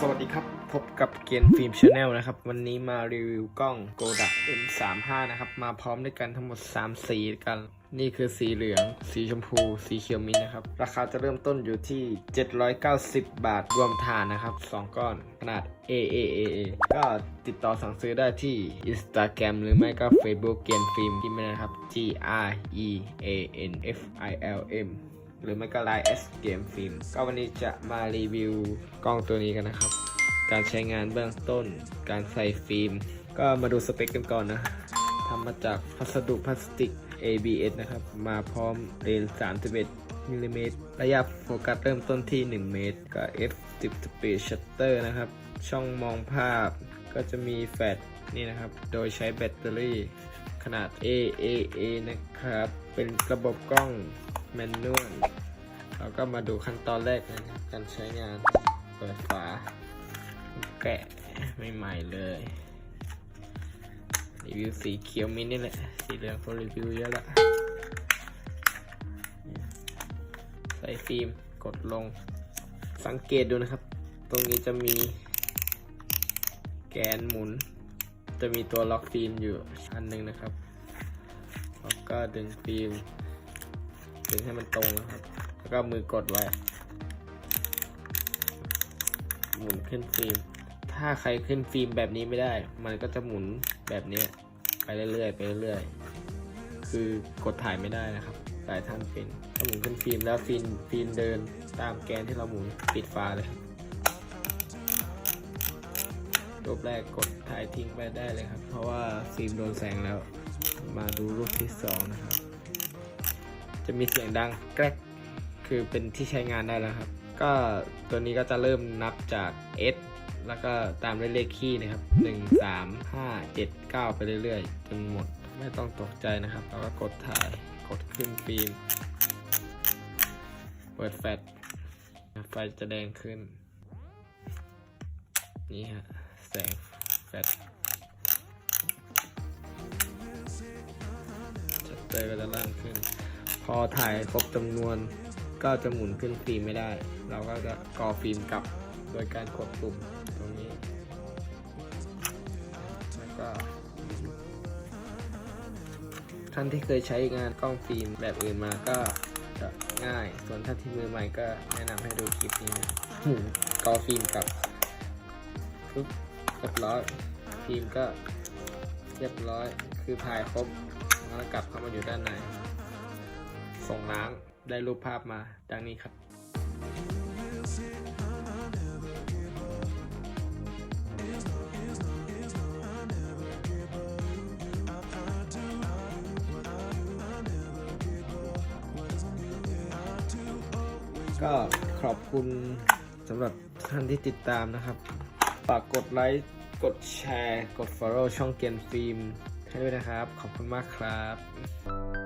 สวัสดีครับ พบกับเกียนฟิล์มชาแนลนะครับ วันนี้มารีวิวกล้อง g o d a M35 นะครับ มาพร้อมด้วยกันทั้งหมด 3 สีกัน นี่คือสีเหลือง สีชมพู สีเขียวมินนะครับ ราคาจะเริ่มต้นอยู่ที่ 790 บาทรวมฐานนะครับ 2 ก้อนขนาด AAA ก็ติดต่อสั่งซื้อได้ที่ Instagram หรือไม่ก็ Facebook เกียนฟิล์มที่ไม่นะครับ G R E A N F I L M หรือไม่ก็ Line S เกมฟิล์มก็วันนี้จะมารีวิวกล้องตัวนี้กันนะครับ การใช้งานเบื้องต้น การใส่ฟิล์ม ก็มาดูสเปคกันก่อนนะทำมาจากพัสดุพลาสติก ABS นะครับ มาพร้อมเลนส์31มิลลิเมตรระยะโฟกัสเริ่มต้นที่ 1 เมตร ก็ f10 speed shutter นะครับ ช่องมองภาพก็จะมีแฟลชนี่นะครับ โดยใช้แบตเตอรี่ขนาด AAA นะครับ เป็นระบบกล้อง แมนนวลเราก็มาดูขั้นตอนแรกนะครับการใช้งานเปิดฝา แกะใหม่ๆเลย รีวิวสีเขียวมินนี่แหละ สีเหลืองคนรีวิวเยอะละใส่ฟิล์มกดลงสังเกตดูนะครับ ตรงนี้จะมีแกนหมุน จะมีตัวล็อกฟิล์มอยู่อันหนึงนะครับแล้วก็ดึงฟิล์ม ดึงให้มันตรงนะครับ แล้วก็มือกดไว้ หมุนขึ้นฟิล์ม ถ้าใครขึ้นฟิล์มแบบนี้ไม่ได้ มันก็จะหมุนแบบนี้ไปเรื่อยๆไปเรื่อยๆ คือกดถ่ายไม่ได้นะครับหลายท่านเป็นถ้าหมุนขึ้นฟิล์มแล้วฟิล์มฟิล์มเดินตามแกนที่เราหมุนปิดฝาเลยครับรูปแรกกดถ่ายทิ้งไปได้เลยครับ เพราะว่าฟิล์มโดนแสงแล้ว มาดูรูปที่สองนะครับ จะมีเสียงดังแกรกคือเป็นที่ใช้งานได้แล้วครับ ก็ตัวนี้ก็จะเริ่มนับจาก S แล้วก็ตามด้วยเลขคี่นะครับ 1 3 5 7 9 ไปเรื่อยๆ จนหมดไม่ต้องตกใจนะครับแล้วก็กดถ่ายกดขึ้นฟิล์ม เปิดแฟลชไฟจะแดงขึ้น นี่ฮะ แสงแฟลชชัตเตอร์ก็จะล่างขึ้น พอถ่ายครบจำนวนก็จะหมุนขึ้นฟิล์มไม่ได้ เราก็จะกอฟิล์มกลับโดยการกดปุ่มตรงนี้ แล้วก็ ท่านที่เคยใช้งานกล้องฟิล์มแบบอื่นมาก็จะง่าย ส่วนท่านที่มือใหม่ก็แนะนำให้ดูคลิปนี้นะหมุนกอฟิล์มกลับปุ๊บเรียบร้อยฟิล์มก็เรียบร้อย คือถ่ายครบแล้วกลับเข้ามาอยู่ด้านใน ส่งล้างได้รูปภาพมาดังนี้ครับ ก็ขอบคุณสำหรับท่านที่ติดตามนะครับฝากกดไลค์ กดแชร์ กด follow ช่องเกียนฟิล์มให้ด้วยนะครับ ขอบคุณมากครับ